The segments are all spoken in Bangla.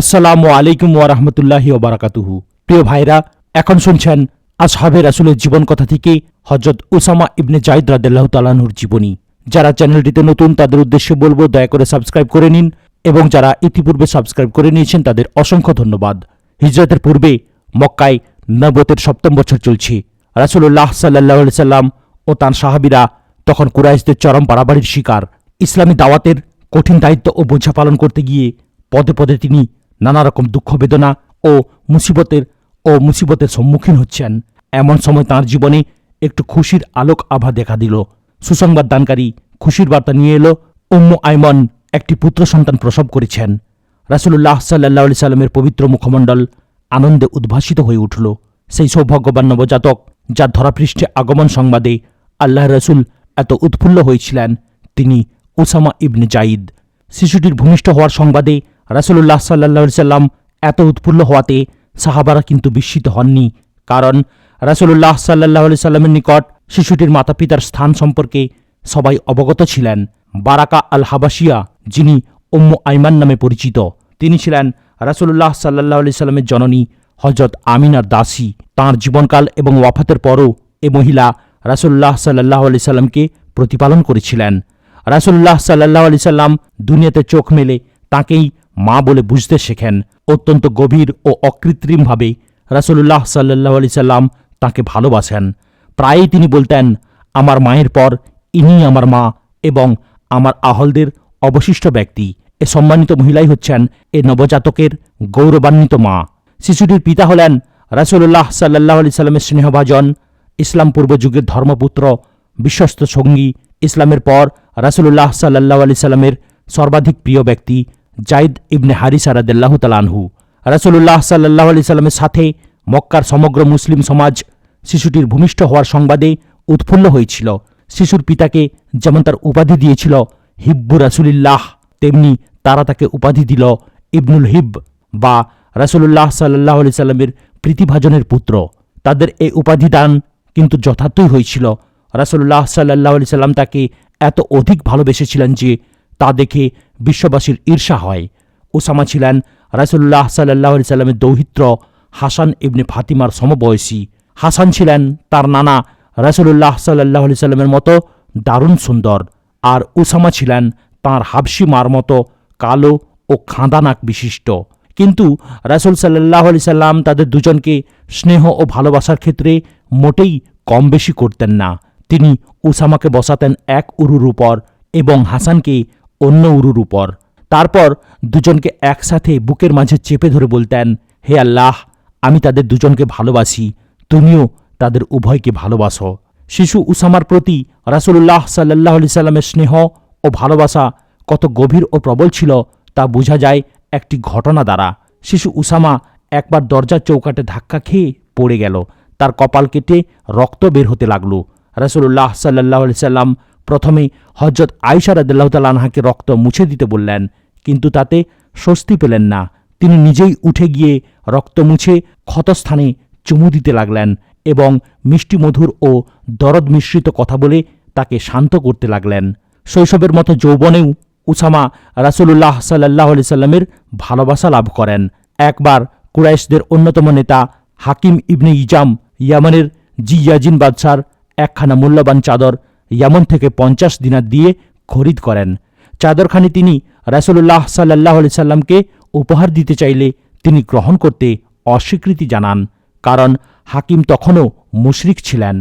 আসসালামু আলাইকুম ওয়ারহমতুল্লাহি ওবারাকাতুহু প্রিয় ভাইরা, এখন শুনছেন আসহাবে রাসুলের জীবন কথা থেকে হজরত উসামা ইবনে জাইদ রাদেল্লাহ তালাহুর জীবনী। যারা চ্যানেলটিতে নতুন, তাদের উদ্দেশ্যে বলব, দয়া করে সাবস্ক্রাইব করে নিন এবং যারা ইতিপূর্বে সাবস্ক্রাইব করে নিয়েছেন, তাদের অসংখ্য ধন্যবাদ। হিজরতের পূর্বে মক্কায় নবতের সপ্তম বছর চলছে। রাসুল্লাহ সাল্লাহ সাল্লাম ও তার সাহাবিরা তখন কুরাইশদের চরম বাড়াবাড়ির শিকার। ইসলামী দাওয়াতের কঠিন দায়িত্ব ও বোঝা পালন করতে গিয়ে পদে পদে তিনি নানা রকম দুঃখ বেদনা ও মুসিবতের ও মুসিবতের সম্মুখীন হচ্ছেন। এমন সময় তার জীবনে একটু খুশির আলোক আভা দেখা দিল। সুসংবাদ দানকারী খুশির বার্তা নিয়ে এলো, উম্মু আইমন একটি পুত্র সন্তান প্রসব করেছেন। রাসুল্লাহ সাল্লাহ সাল্লামের পবিত্র মুখমণ্ডল আনন্দে উদ্ভাসিত হয়ে উঠল। সেই সৌভাগ্যবান নবজাতক, যার ধরাপৃষ্ঠে আগমন সংবাদে আল্লাহ রসুল এত উৎফুল্ল হয়েছিলেন, তিনি ওসামা ইবনে জাইদ শিশুটির ভূমিষ্ঠ হওয়ার সংবাদে রাসুল্লাহ সাল্লাহ সাল্লাম এত উৎফুল্ল হওয়াতে সাহাবারা কিন্তু বিস্মিত হননি। কারণ রাসুল্লাহ সাল্লাহ সাল্লামের নিকট শিশুটির মাতাপিতার স্থান সম্পর্কে সবাই অবগত ছিলেন। বারাকা আল হাবাসিয়া যিনি উম্মু আইমান নামে পরিচিত, তিনি ছিলেন রাসুল্লাহ সাল্লাহ আলি সাল্লামের জননী হজরত আমিনার দাসী। তাঁর জীবনকাল এবং ওয়াফাতের পরও এ মহিলা রাসুল্লাহ সাল্লাহ আলি সাল্লামকে প্রতিপালন করেছিলেন। রাসুল্লাহ সাল্লাহ আলি সাল্লাম দুনিয়াতে চোখ মেলে তাঁকেই মা বলে বুঝতে শেখেন, অত্যন্ত গভীর ও অকৃত্রিমভাবে রাসুল্লাহ সাল্লাহ আলি সাল্লাম তাঁকে ভালোবাসেন। প্রায়ই তিনি বলতেন, আমার মায়ের পর ইনি আমার মা এবং আমার আহলদের অবশিষ্ট ব্যক্তি। এ সম্মানিত মহিলাই হচ্ছেন এ নবজাতকের গৌরবান্বিত মা। শিশুটির পিতা হলেন রাসুল্লাহ সাল্লাহ আলি সাল্লামের স্নেহভাজন, ইসলাম পূর্ব যুগের ধর্মপুত্র, বিশ্বস্ত সঙ্গী, ইসলামের পর রাসুল্লাহ সাল্লাহ আলি সাল্লামের সর্বাধিক প্রিয় ব্যক্তি জাইদ ইবনে হারিসা রাদেল্লাহ তালানহু রাসুল্লাহ সাল্লাহ আলি সাল্লামের সাথে মক্কার সমগ্র মুসলিম সমাজ শিশুটির ভূমিষ্ঠ হওয়ার সংবাদে উৎফুল্ল হয়েছিল। শিশুর পিতাকে যেমন তার উপাধি দিয়েছিল, হিব্বু রাসুলিল্লাহ, তেমনি তারা তাকে উপাধি দিল ইবনুল হিব বা রাসুল্লাহ সাল্লাহ আলি সাল্লামের প্রীতিভাজনের পুত্র। তাদের এই উপাধি দান কিন্তু যথার্থই হয়েছিল। রাসুল্লাহ সাল্লাহ আলি সাল্লাম তাকে এত অধিক ভালোবেসেছিলেন যে তা দেখে বিশ্ববাসীর ঈর্ষা হয়। ওসামা ছিলেন রাসুল্লাহ সাল্লাহ সাল্লামের দৌহিত্র হাসান ইবনে ফাতিমার সমবয়সী। হাসান ছিলেন তার নানা রাসুল্লাহ সাল্লাহ সাল্লামের মতো দারুণ সুন্দর। আর উসামা ছিলেন তাঁর হাবসি মার মতো কালো ও খাঁদানাক বিশিষ্ট। কিন্তু রাসুল সাল্লাহ আলি সাল্লাম তাদের দুজনকে স্নেহ ও ভালোবাসার ক্ষেত্রে মোটেই কম বেশি করতেন না। তিনি উসামাকে বসাতেন এক উরুর উপর এবং হাসানকে অন্য উরুর উপর। তারপর দুজনকে একসাথে বুকের মাঝে চেপে ধরে বলতেন, হে আল্লাহ, আমি তাদের দুজনকে ভালোবাসি, তুমিও তাদের উভয়কে ভালোবাসো। শিশু উসামার প্রতি রাসুল্লাহ সাল্লাহ আলি সাল্লামের স্নেহ ও ভালোবাসা কত গভীর ও প্রবল ছিল তা বোঝা যায় একটি ঘটনা দ্বারা। শিশু উসামা একবার দরজার চৌকাটে ধাক্কা খেয়ে পড়ে গেল। তার কপাল কেটে রক্ত বের হতে লাগল। রাসুল্লাহ সাল্লাহ সাল্লাম প্রথমে হজরত আয়সা রাদিল্লাহ তালাহাকে রক্ত মুছে দিতে বললেন, কিন্তু তাতে স্বস্তি পেলেন না। তিনি নিজেই উঠে গিয়ে রক্ত মুছে ক্ষতস্থানে চুমু দিতে লাগলেন এবং মিষ্টি মধুর ও দরদ মিশ্রিত কথা বলে তাকে শান্ত করতে লাগলেন। শৈশবের মতো যৌবনেও উসামা রাসুল্লাহ সাল্লাহ সাল্লামের ভালোবাসা লাভ করেন। একবার কুরাইশদের অন্যতম নেতা হাকিম ইবনে ইজাম, ইয়ামানের জিয়াজিন বাদশার একখানা মূল্যবান চাদর ইয়ামন থেকে পঞ্চাশ দিনার দিয়ে খরিদ করেন। চাদরখানি তিনি রাসুল্লাহ সাল্লাহ আলি সাল্লামকে উপহার দিতে চাইলে তিনি গ্রহণ করতে অস্বীকৃতি জানান, কারণ হাকিম তখনও মুশরিক ছিলেন।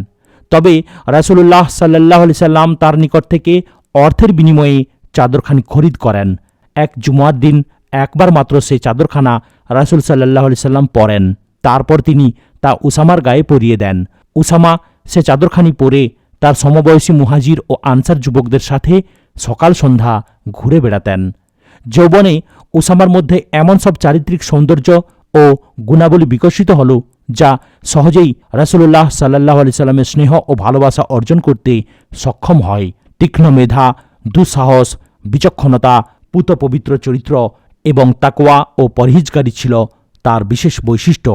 তবে রাসুল্লাহ সাল্লাহ আলি সাল্লাম তার নিকট থেকে অর্থের বিনিময়ে চাদরখানি খরিদ করেন। এক জুমার দিন একবার মাত্র সেই চাদরখানা রাসুল সাল্লাহ আলি সাল্লাম পরেন। তারপর তিনি তা উসামার গায়ে পরিয়ে দেন। উসামা সে চাদরখানি পরে তার সমবয়সী মুহাজির ও আনসার যুবকদের সাথে সকাল সন্ধ্যা ঘুরে বেড়াতেন। যৌবনে ওসামার মধ্যে এমন সব চারিত্রিক সৌন্দর্য ও গুণাবলী বিকশিত হল, যা সহজেই রাসুল্লাহ সাল্লাহ আলি সাল্লামের স্নেহ ও ভালোবাসা অর্জন করতে সক্ষম হয়। তীক্ষ্ণ মেধা, দুঃসাহস, বিচক্ষণতা, পুত পবিত্র চরিত্র এবং তাকওয়া ও পরহিজকারী ছিল তার বিশেষ বৈশিষ্ট্য।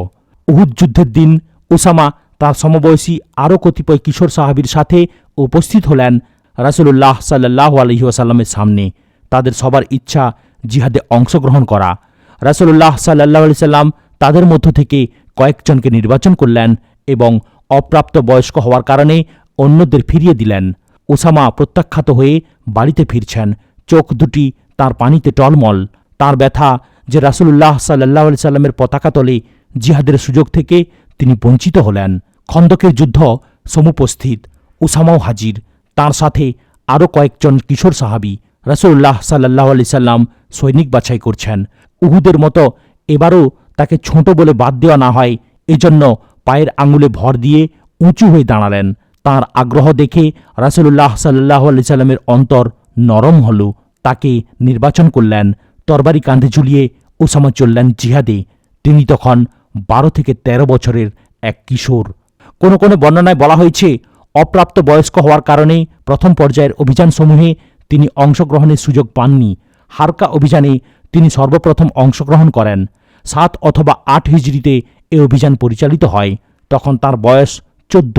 উহুদ যুদ্ধের দিন ওসামা তার সমবয়সী আরও কতিপয় কিশোর সাহাবির সাথে উপস্থিত হলেন রাসুল্লাহ সাল্লাহ আলহি ওয়াসাল্লামের সামনে। তাদের সবার ইচ্ছা জিহাদে অংশগ্রহণ করা। রাসুল্লাহ সাল্লাহ আলি সাল্লাম তাদের মধ্য থেকে কয়েকজনকে নির্বাচন করলেন এবং অপ্রাপ্ত বয়স্ক হওয়ার কারণে অন্যদের ফিরিয়ে দিলেন। ওসামা প্রত্যাখ্যাত হয়ে বাড়িতে ফিরছেন। চোখ দুটি তার পানিতে টলমল। তার ব্যথা যে রাসুলুল্লাহ সাল্লাহ আলি সাল্লামের পতাকা তলে জিহাদের সুযোগ থেকে তিনি বঞ্চিত হলেন। খন্দকের যুদ্ধ সমুপস্থিত। উসামাও হাজির। তার সাথে আরও কয়েকজন কিশোর সাহাবি রাসুল্লাহ সাল্লাহ আলি সাল্লাম সৈনিক বাছাই করছেন। উহুদের মতো এবারও তাকে ছোট বলে বাদ দেওয়া না হয়, এজন্য পায়ের আঙুলে ভর দিয়ে উঁচু হয়ে দাঁড়ালেন। তার আগ্রহ দেখে রাসুল্লাহ সাল্লাহ আলি সাল্লামের অন্তর নরম হল। তাকে নির্বাচন করলেন। তরবারি কাঁধে ঝুলিয়ে ওসামা চললেন জিহাদে। তিনি তখন বারো থেকে ১৩ বছরের এক কিশোর। কোনো কোনো বর্ণনায় বলা হয়েছে, অপ্রাপ্ত বয়স্ক হওয়ার কারণে প্রথম পর্যায়ের অভিযানসমূহে তিনি অংশগ্রহণের সুযোগ পাননি। হারকা অভিযানে তিনি সর্বপ্রথম অংশগ্রহণ করেন। সাত অথবা আট হিজড়িতে এ অভিযান পরিচালিত হয়। তখন তার বয়স চোদ্দ।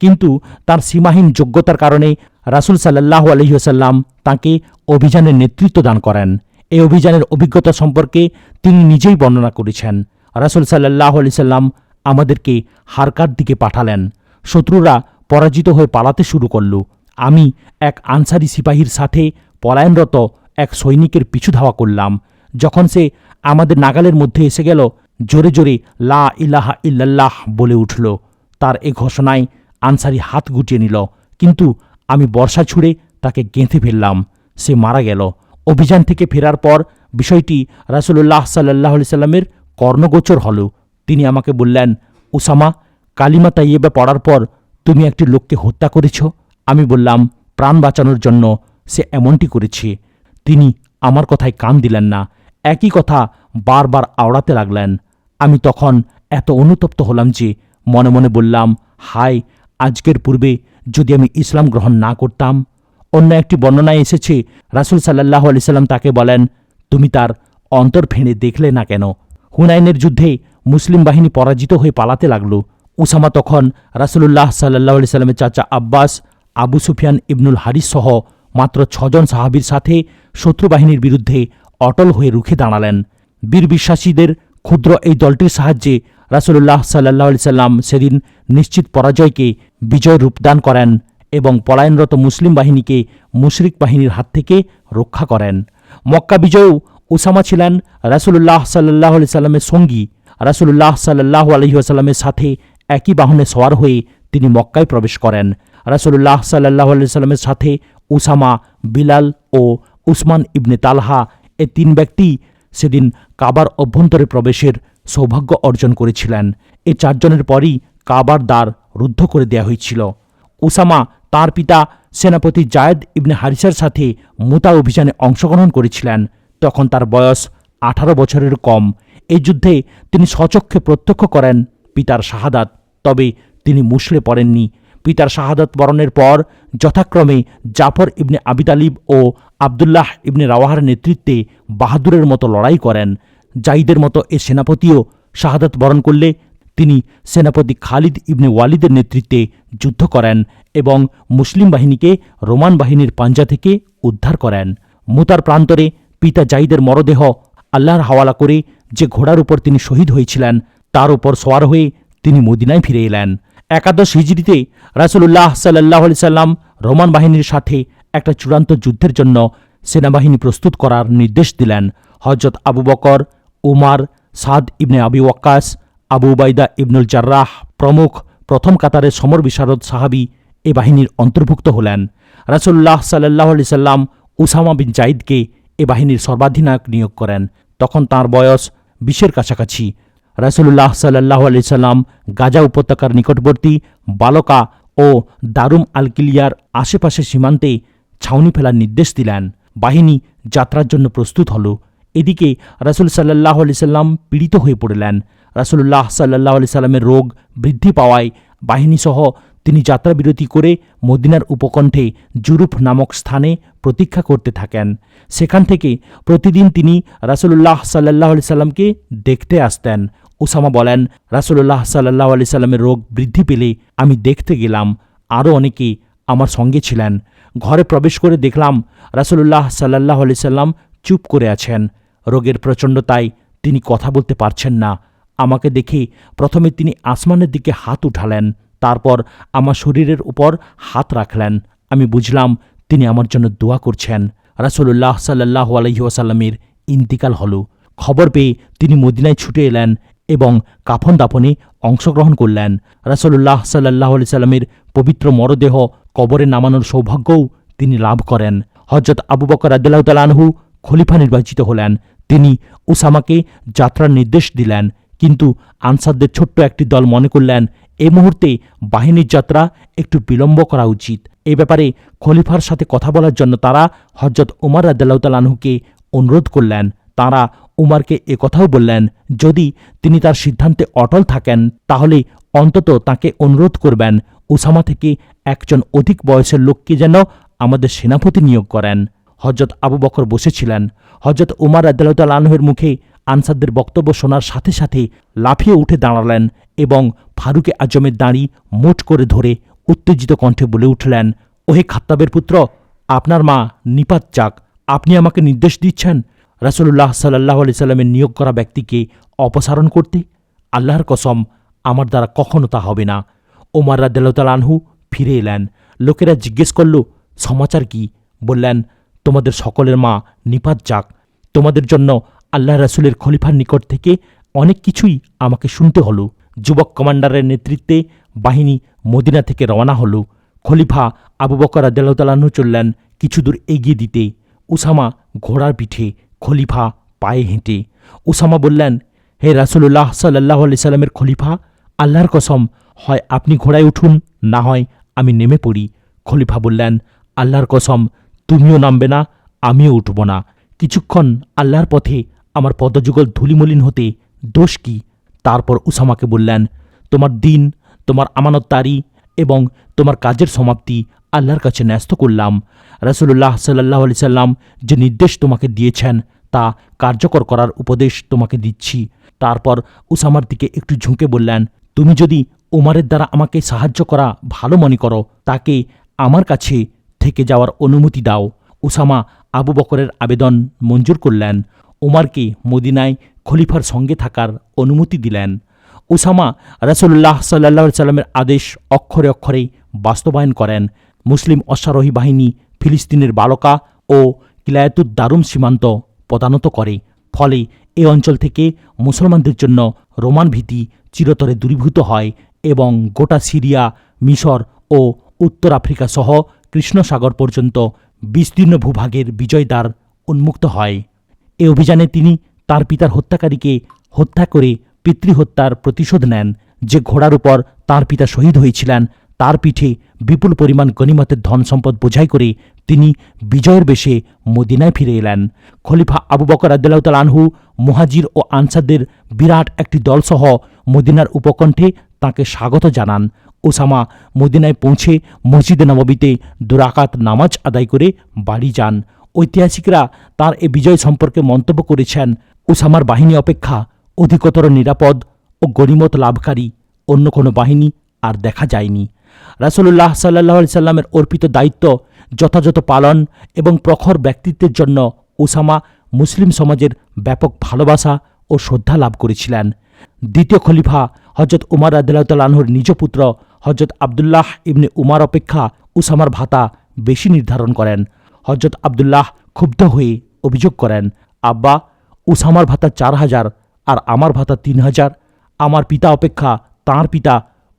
কিন্তু তার সীমাহীন যোগ্যতার কারণে রাসুল সাল্লাহ আলহিহাসাল্লাম তাঁকে অভিযানের নেতৃত্ব দান করেন। এই অভিযানের অভিজ্ঞতা সম্পর্কে তিনি নিজেই বর্ণনা করেছেন। রাসুল সাল্লাহ আলি সাল্লাম আমাদেরকে হারকার দিকে পাঠালেন। শত্রুরা পরাজিত হয়ে পালাতে শুরু করল। আমি এক আনসারি সিপাহীর সাথে পলায়নরত এক সৈনিকের পিছু ধাওয়া করলাম। যখন সে আমাদের নাগালের মধ্যে এসে গেল, জোরে জোরে লা ইলাহা ইল্লাল্লাহ বলে উঠল। তার এ ঘোষণায় আনসারি হাত গুটিয়ে নিল। কিন্তু আমি বর্ষা ছুঁড়ে তাকে গেঁথে ফেললাম। সে মারা গেল। অভিযান থেকে ফেরার পর বিষয়টি রাসুল্লাহ সাল্লাহ সাল্লামের কর্ণগোচর হল। তিনি আমাকে বললেন, উসামা, কালিমা তাইয়েবা পড়ার পর তুমি একটি লোককে হত্যা করেছ? আমি বললাম, প্রাণ বাঁচানোর জন্য সে এমনটি করেছে। তিনি আমার কথায় কান দিলেন না, একই কথা বারবার আওড়াতে লাগলেন। আমি তখন এত অনুতপ্ত হলাম যে মনে মনে বললাম হাই আজকের পূর্বে যদি আমি ইসলাম গ্রহণ না করতাম? অন্য একটি বর্ণনায় এসেছে, রাসুল সাল্লাহ আলি সাল্লাম তাকে বলেন, তুমি তার অন্তর ফেঁড়ে দেখলে না কেন? হুনাইনের যুদ্ধে মুসলিম বাহিনী পরাজিত হয়ে পালাতে লাগল। উসামা তখন রাসুলুল্লাহ সাল্লাহ আলি সাল্লামের চাচা আব্বাস, আবু সুফিয়ান ইবনুল হারিস সহ মাত্র ছজন সাহাবির সাথে শত্রু বাহিনীর বিরুদ্ধে অটল হয়ে রুখে দাঁড়ালেন। বীর বিশ্বাসীদের ক্ষুদ্র এই দলটির সাহায্যে রাসুলুল্লাহ সাল্লাহ আলি সাল্লাম সেদিন নিশ্চিত পরাজয়কে বিজয় রূপদান করেন এবং পলায়নরত মুসলিম বাহিনীকে মুশরিক বাহিনীর হাত থেকে রক্ষা করেন। মক্কা বিজয়েও ওসামা ছিলেন রাসুলুল্লাহ সাল্লাহ সাল্লামের সঙ্গী। রাসুলুল্লাহ সাল্লাহ আলহি আসাল্লামের সাথে একই বাহনে সওয়ার হয়ে তিনি মক্কায় প্রবেশ করেন। রাসুলুল্লাহ সাল্লাহ আলি সাল্লামের সাথে উসামা, বিলাল ও উসমান ইবনে তালহা এ তিন ব্যক্তি সেদিন কাবার অভ্যন্তরে প্রবেশের সৌভাগ্য অর্জন করেছিলেন। এ চারজনের পরই কাবার দ্বার রুদ্ধ করে দেয়া হয়েছিল। উসামা তার পিতা সেনাপতি জায়েদ ইবনে হারিসার সাথে মুতা অভিযানে অংশগ্রহণ করেছিলেন। তখন তার বয়স আঠারো বছরের কম। এই যুদ্ধে তিনি সচক্ষে প্রত্যক্ষ করেন পিতার শাহাদাত, তবে তিনি মুসলে পড়েননি। পিতার শাহাদাত বরণের পর যথাক্রমে জাফর ইবনে আবিদ আলিব ও আবদুল্লাহ ইবনে রাওয়াহার নেতৃত্বে বাহাদুরের মতো লড়াই করেন। জাইদের মতো এ সেনাপতিও শাহাদাত বরণ করলে তিনি সেনাপতি খালিদ ইবনে ওয়ালিদের নেতৃত্বে যুদ্ধ করেন এবং মুসলিম বাহিনীকে রোমান বাহিনীর পাঞ্জা থেকে উদ্ধার করেন। মুতার প্রান্তরে পিতা জাইদের মরদেহ আল্লাহর হাওয়ালা করে যে ঘোড়ার উপর তিনি শহীদ হয়েছিলেন, তার উপর সোয়ার হয়ে তিনি মদিনায় ফিরে এলেন। একাদশ হিজড়িতে রাসুলুল্লাহ সাল্লাহ সাল্লাম রোমান বাহিনীর সাথে একটা চূড়ান্ত যুদ্ধের জন্য সেনাবাহিনী প্রস্তুত করার নির্দেশ দিলেন। হজরত আবু বকর, উমার, সাদ ইবনে আবি ওয়াক্কাস, আবু উবাইদা ইবনুল জার্রাহ প্রমুখ প্রথম কাতারের সমর বিশারদ সাহাবি এ বাহিনীর অন্তর্ভুক্ত হলেন। রাসুল্লাহ সাল্লাহ আলি সাল্লাম উসামা বিন জাইদকে এ বাহিনীর সর্বাধিনায়ক নিয়োগ করেন। তখন তার বয়স বিশের কাছাকাছি। রাসুল্লাহ সাল্লাহ আলি সাল্লাম গাজা উপত্যকার নিকটবর্তী বালকা ও দারুম আলকিলিয়ার আশেপাশে সীমান্তে ছাউনি ফেলার নির্দেশ দিলেন। বাহিনী যাত্রার জন্য প্রস্তুত হল। এদিকে রাসুল সাল্লাহ আলি সাল্লাম পীড়িত হয়ে পড়লেন। রাসুল্লাহ সাল্লাহ আলি সাল্লামের রোগ বৃদ্ধি পাওয়ায় বাহিনীসহ তিনি যাত্রাবিরতি করে মদিনার উপকণ্ঠে জুরুফ নামক স্থানে প্রতীক্ষা করতে থাকেন। সেখান থেকে প্রতিদিন তিনি রাসুলুল্লাহ সাল্লাহ আলি সাল্লামকে দেখতে আসতেন। ওসামা বলেন, রাসুলুল্লাহ সাল্লাহ আলি সাল্লামের রোগ বৃদ্ধি পেলে আমি দেখতে গেলাম। আরও অনেকে আমার সঙ্গে ছিলেন। ঘরে প্রবেশ করে দেখলাম রাসুলুল্লাহ সাল্লাহ আলি সাল্লাম চুপ করে আছেন। রোগের প্রচণ্ডতায় তিনি কথা বলতে পারছেন না। আমাকে দেখে প্রথমে তিনি আসমানের দিকে হাত উঠালেন। তারপর আমার শরীরের উপর হাত রাখলেন। আমি বুঝলাম তিনি আমার জন্য দোয়া করছেন। রাসুল্লাহ সাল্লাহ আলহিহাসাল্লামের ইন্তিকাল হল। খবর পেয়ে তিনি মদিনায় ছুটে এলেন এবং কাফন দাফনে অংশগ্রহণ করলেন। রাসুল্লাহ সাল্লাহ আলি সাল্লামের পবিত্র মরদেহ কবরে নামানোর সৌভাগ্যও তিনি লাভ করেন। হজরত আবু বকর আদাল্লাহ তালানহু খলিফা নির্বাচিত হলেন। তিনি উসামাকে যাত্রার নির্দেশ দিলেন। কিন্তু আনসারদের ছোট্ট একটি দল মনে করলেন এই মুহূর্তে বাহিনীর যাত্রা একটু বিলম্ব করা উচিত। এ ব্যাপারে খলিফার সাথে কথা বলার জন্য তারা হজরত উমার রাদ্দাল্লাহতালানহুকে অনুরোধ করলেন। তারা উমারকে কথাও বললেন, যদি তিনি তার সিদ্ধান্তে অটল থাকেন, তাহলে অন্তত তাকে অনুরোধ করবেন, উসামা থেকে একজন অধিক বয়সের লোককে যেন আমাদের সেনাপতি নিয়োগ করেন। হজরত আবু বকর বসেছিলেন। হজরত উমার আদালতাল আনহের মুখে আনসারদের বক্তব্য শোনার সাথে সাথে লাফিয়ে উঠে দাঁড়ালেন এবং ফারুকে আজমের দাঁড়ি মোট করে ধরে উত্তেজিত কণ্ঠে বলে উঠলেন, ওহে খাত্তাবের পুত্র, আপনার মা নিপাত চাক। আপনি আমাকে নির্দেশ দিচ্ছেন রাসুল্লাহ সাল্লাহ আলি সাল্লামের নিয়োগ করা ব্যক্তিকে অপসারণ করতে? আল্লাহর কসম, আমার দ্বারা কখনো তা হবে না। ওমার রাদ্দাল আনহু ফিরে এলেন। লোকেরা জিজ্ঞেস করল, সমাচার কি? বললেন, তোমাদের সকলের মা নিপাত যাক তোমাদের জন্য আল্লাহ রাসুলের খলিফার নিকট থেকে অনেক কিছুই আমাকে শুনতে হলো। যুবক কমান্ডারের নেতৃত্বে বাহিনী মদিনা থেকে রওনা হলো। খলিফা আবু বকর আদালতালাহু চললেন কিছু দূর এগিয়ে দিতে। উসামা ঘোড়ার পিঠে, খলিফা পায়ে হেঁটে। উসামা বললেন, হে রাসুল্লাহ সাল্লাহ আলি সাল্লামের খলিফা, আল্লাহর কসম, হয় আপনি ঘোড়ায় উঠুন, না হয় আমি নেমে পড়ি। খলিফা বললেন, আল্লাহর কসম, তুমিও নামবে না, আমিও উঠব না। কিছুক্ষণ আল্লাহর পথে আমার পদযুগল ধুলিমলিন হতে দোষ কি? তারপর উসামাকে বললেন, তোমার দিন, তোমার আমানতদারি এবং তোমার কাজের সমাপ্তি আল্লাহর কাছে ন্যস্ত করলাম। রাসুল্লাহ সাল্লাহ আলি সাল্লাম যে নির্দেশ তোমাকে দিয়েছেন, তা কার্যকর করার উপদেশ তোমাকে দিচ্ছি। তারপর উসামার দিকে একটু ঝুঁকে বললেন, তুমি যদি উমারের দ্বারা আমাকে সাহায্য করা ভালো মনে করো, তাকে আমার কাছে থেকে যাওয়ার অনুমতি দাও। উসামা আবু বকরের আবেদন মঞ্জুর করলেন। উমারকে মদিনায় খলিফার সঙ্গে থাকার অনুমতি দিলেন। উসামা রাসুল্লাহ সাল্লাহ সাল্লামের আদেশ অক্ষরে অক্ষরে বাস্তবায়ন করেন। মুসলিম অশ্বারোহী বাহিনী ফিলিস্তিনের বালকা ও কিলায়াতুদ দারুম সীমান্ত পদানত করে। ফলে এ অঞ্চল থেকে মুসলমানদের জন্য রোমান ভীতি চিরতরে দূরীভূত হয় এবং গোটা সিরিয়া, মিশর ও উত্তর আফ্রিকা সহ কৃষ্ণসাগর পর্যন্ত বিস্তীর্ণ ভূভাগের বিজয়দ্বার উন্মুক্ত হয়। এ অভিযানে তিনি তার পিতার হত্যাকারীকে হত্যা করে পিতৃহত্যার প্রতিশোধ নেন। যে ঘোড়ার উপর তার পিতা শহীদ হয়েছিলেন, তার পিঠে বিপুল পরিমাণ গণিমতের ধন সম্পদ বোঝাই করে তিনি বিজয়ের বেশে মদিনায় ফিরে এলেন। খলিফা আবু বকর আদাল্লাহতাল আনহু, মুহাজির ও আনসারদের বিরাট একটি দলসহ মদিনার উপকণ্ঠে তাকে স্বাগত জানান। ওসামা মদিনায় পৌঁছে মসজিদে নববীতে দুরাকাত নামাজ আদায় করে বাড়ি যান। ঐতিহাসিকরা তার এ বিজয় সম্পর্কে মন্তব্য করেছেন ওসামার বাহিনী অপেক্ষা অধিকতর নিরাপদ ও গরিমত লাভকারী। অন্য কোনো বাহিনী আর দেখা যায়নি। রাসুল্লাহ সাল্লাহ সাল্লামের অর্পিত দায়িত্ব যথাযথ পালন এবং প্রখর ব্যক্তিত্বের জন্য ওসামা মুসলিম সমাজের ব্যাপক ভালোবাসা ও শ্রদ্ধা লাভ করেছিলেন। দ্বিতীয় খলিফা হজরত উমার আদালতালাহর নিজ পুত্র হজরত আবদুল্লাহ ইবনে উমার অপেক্ষা উসামার ভাতা বেশি নির্ধারণ করেন। হজরত আবদুল্লাহ ক্ষুব্ধ হয়ে অভিযোগ করেন, আব্বা, উসামার ভাতা চার হাজার আর আমার ভাতা তিন হাজার। আমার পিতা অপেক্ষা তাঁর পিতা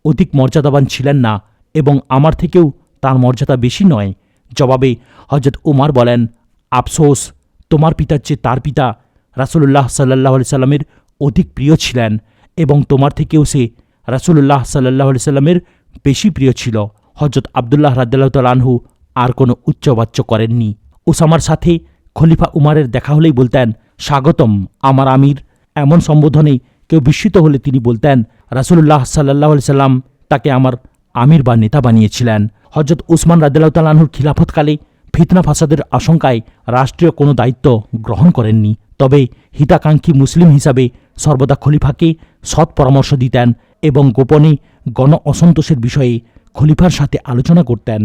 অধিক মর্যাদাবান ছিলেন না এবং আমার থেকেও তার মর্যাদা বেশি নয়। জবাবে হজরত উমার বলেন, আফসোস, তোমার পিতার চেয়ে তার পিতা রাসুল্লাহ সাল্লাহ সাল্লামের অধিক প্রিয় ছিলেন এবং তোমার থেকেও সে রাসুল্লাহ সাল্লাহ সাল্লামের বেশি প্রিয় ছিল। হজরত আবদুল্লাহ রাদ্দাল্লাহ আনহু আর কোনো উচ্চবাচ্য করেননি। ওসামার সাথে খলিফা উমারের দেখা হলেই বলতেন, স্বাগতম আমার আমির। এমন সম্বোধনে কেউ বিস্মিত হলে তিনি বলতেন রাসুল্লাহ সাল্লাহ সাল্লাম তাকে আমার আমির বা নেতা বানিয়েছিলেন। হজরত উসমান রাদিল্লাহতালাহুর খিলাফতকালে ফিতনা ফাসাদের আশঙ্কায় রাষ্ট্রীয় কোনো দায়িত্ব গ্রহণ করেননি। তবে হিতাকাঙ্ক্ষী মুসলিম হিসাবে সর্বদা খলিফাকে সৎ পরামর্শ দিতেন এবং গোপনে গণ অসন্তোষের বিষয়ে খলিফার সাথে আলোচনা করতেন।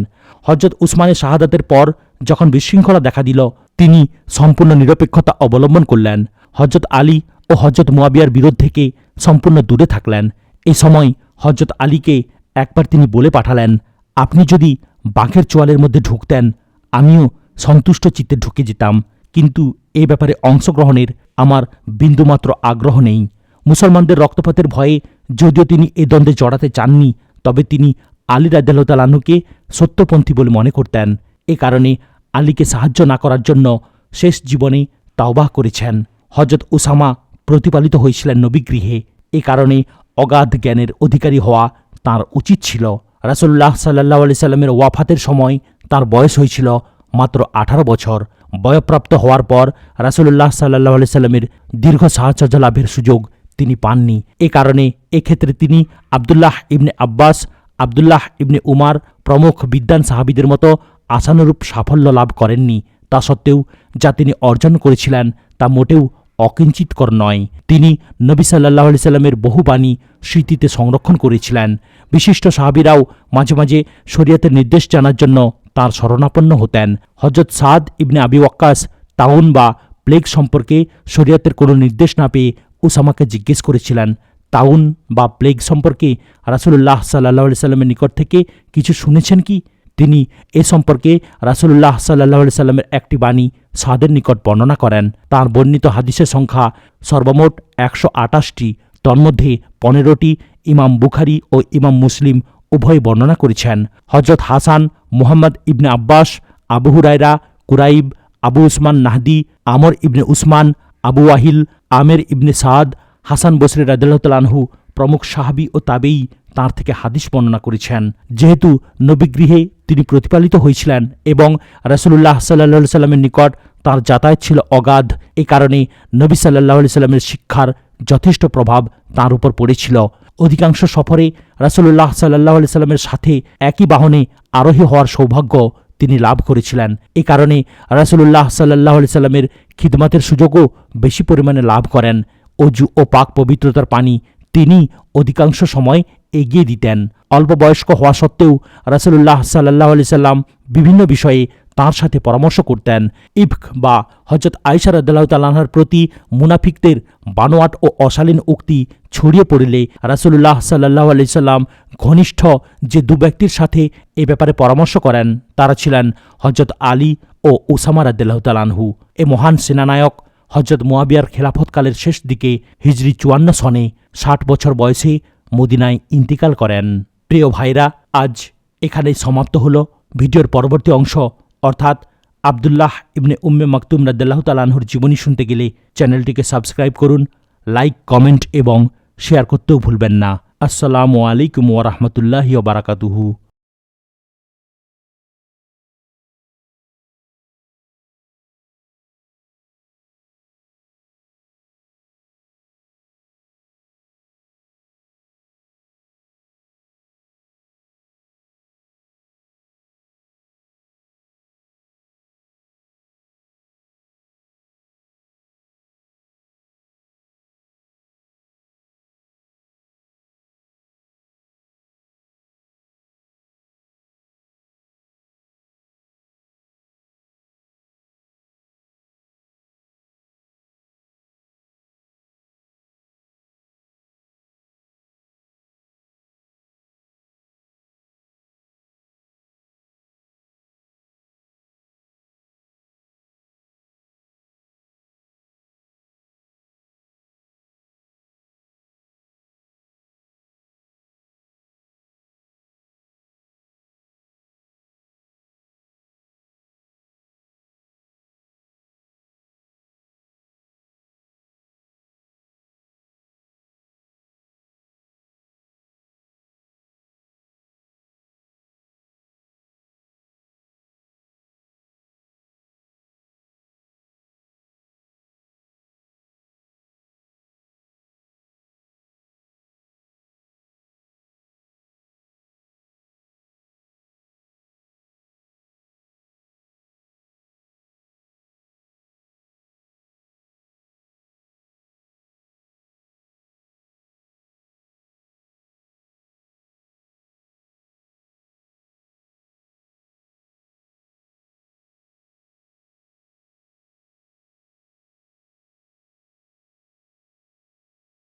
হজরত উসমানের শাহাদাতের পর যখন বিশৃঙ্খলা দেখা দিল, তিনি সম্পূর্ণ নিরপেক্ষতা অবলম্বন করলেন। হজরত আলী ও হজরত মুয়াবিয়ার বিরোধ থেকে সম্পূর্ণ দূরে থাকলেন। এই সময় হজরত আলীকে একবার তিনি বলে পাঠালেন, আপনি যদি বাঘের চোয়ালের মধ্যে ঢুকতেন, আমিও সন্তুষ্ট চিত্তে ঢুকে যেতাম। কিন্তু এ ব্যাপারে অংশগ্রহণের আমার বিন্দুমাত্র আগ্রহ নেই। মুসলমানদের রক্তপাতের ভয়ে যদিও তিনি এ দ্বন্দ্বে জড়াতে চাননি, তবে তিনি আলী রাজ্লাহতালাহুকে সত্যপন্থী বলে মনে করতেন। এ কারণে আলীকে সাহায্য না করার জন্য শেষ জীবনে তাওবাহ করেছেন। হজরত উসামা প্রতিপালিত হয়েছিলেন নবীগৃহে। এ কারণে অগাধ জ্ঞানের অধিকারী হওয়া তার উচিত ছিল। রাসুল্লাহ সাল্লাহ আলি সাল্লামের ওয়াফাতের সময় তার বয়স হয়েছিল মাত্র আঠারো বছর। বয়প্রাপ্ত হওয়ার পর রাসুল্লাহ সাল্লাহ আলি সাল্লামের দীর্ঘ সাহচর্য লাভের সুযোগ তিনি পাননি। এ কারণে এক্ষেত্রে তিনি আবদুল্লাহ ইবনে আব্বাস আবদুল্লাহ ইবনে উমার প্রমুখ বিদ্যান সাহাবিদের মতো আশানুরূপ সাফল্য লাভ করেননি। তা সত্ত্বেও যা তিনি অর্জন করেছিলেন তা মোটেও অকিঞ্চিতকর নয়। তিনি নবী সাল্লাহ আলি সাল্লামের বহু বাণী স্মৃতিতে সংরক্ষণ করেছিলেন। বিশিষ্ট সাহাবিরাও মাঝে মাঝে শরীয়তের নির্দেশ জানার জন্য তার শরণাপন্ন হতেন। হজরত সাদ ইবনে আবি ওয়াক্কাস তাউন বা প্লেগ সম্পর্কে শরীয়তের কোনো নির্দেশ না পেয়ে উসামাকে জিজ্ঞেস করেছিলেন তাউন বা প্লেগ সম্পর্কে রাসুল্লাহ সাল্লাহ সাল্লামের নিকট থেকে কিছু শুনেছেন কি? তিনি এ সম্পর্কে রাসুল্লাহ সাল্লাহ সাল্লামের একটি বাণী সাদের নিকট বর্ণনা করেন। তার বর্ণিত হাদিসের সংখ্যা সর্বমোট একশো আটাশটি তন্মধ্যে পনেরোটি ইমাম বুখারি ও ইমাম মুসলিম উভয় বর্ণনা করেছেন। হজরত হাসান, মুহাম্মদ ইবনে আব্বাস, আবু হুরাইরা কুরাইব, আবু উসমান নাহদি, আমর ইবনে উসমান, আবু ওয়াহিল, আমের ইবনে সাদ হাসান বসরি রাজু প্রমুখ সাহাবি ও তাবেই তাঁর থেকে হাদিস বর্ণনা করেছেন। যেহেতু নবীগৃহে তিনি প্রতিপালিত হয়েছিলেন এবং রাসুল্লাহ সাল্লা সাল্লামের নিকট তার যাতায়াত ছিল অগাধ, এ কারণে নবী সাল্লাহ সাল্লামের শিক্ষার যথেষ্ট প্রভাব তার উপর পড়েছিল। অধিকাংশ সফরে রাসুল্লাহ সাল্লাহ সাল্লামের সাথে একই বাহনে আরোহী হওয়ার সৌভাগ্য তিনি লাভ করেছিলেন। এ কারণে রাসুল্লাহ সাল্লাহ সাল্লামের খিদমাতের সুযোগও বেশি পরিমাণে লাভ করেন। অজু ও পাক পবিত্রতার পানি তিনি অধিকাংশ সময় এগিয়ে দিতেন। অল্প বয়স্ক হওয়া সত্ত্বেও রাসুল্লাহ সাল্লাহ আলি সাল্লাম বিভিন্ন বিষয়ে তাঁর সাথে পরামর্শ করতেন। ইফক বা হজরত আয়সা রদাল্লাহ তাল্লাহার প্রতি মুনাফিকদের বানোয়াট ও অশালীন উক্তি ছড়িয়ে পড়লে রাসুল্লাহ সাল্লাহ আলি সাল্লাম ঘনিষ্ঠ যে দু ব্যক্তির সাথে এ ব্যাপারে পরামর্শ করেন, তারা ছিলেন হজরত আলী ও উসামা রাদ্দাল্লাহ তালানহু এ মহান সেনানায়ক হজরত মোয়াবিয়ার খেলাফতকালের শেষ দিকে হিজরি চুয়ান্ন সনে ষাট বছর বয়সে মদিনায় ইন্তিকাল করেন। প্রিয় ভাইরা, আজ এখানেই সমাপ্ত হল। ভিডিওর পরবর্তী অংশ, অর্থাৎ আবদুল্লাহ ইবনে উম্মে মাকতুম রাদ্দাল্লাহ তালানহুর জীবনী শুনতে গেলে চ্যানেলটিকে সাবস্ক্রাইব করুন, লাইক, কমেন্ট এবং শেয়ার করতেও ভুলবেন না। আসসালামু আলাইকুম ওরহমতুল্লাহি বারাকাতুহু।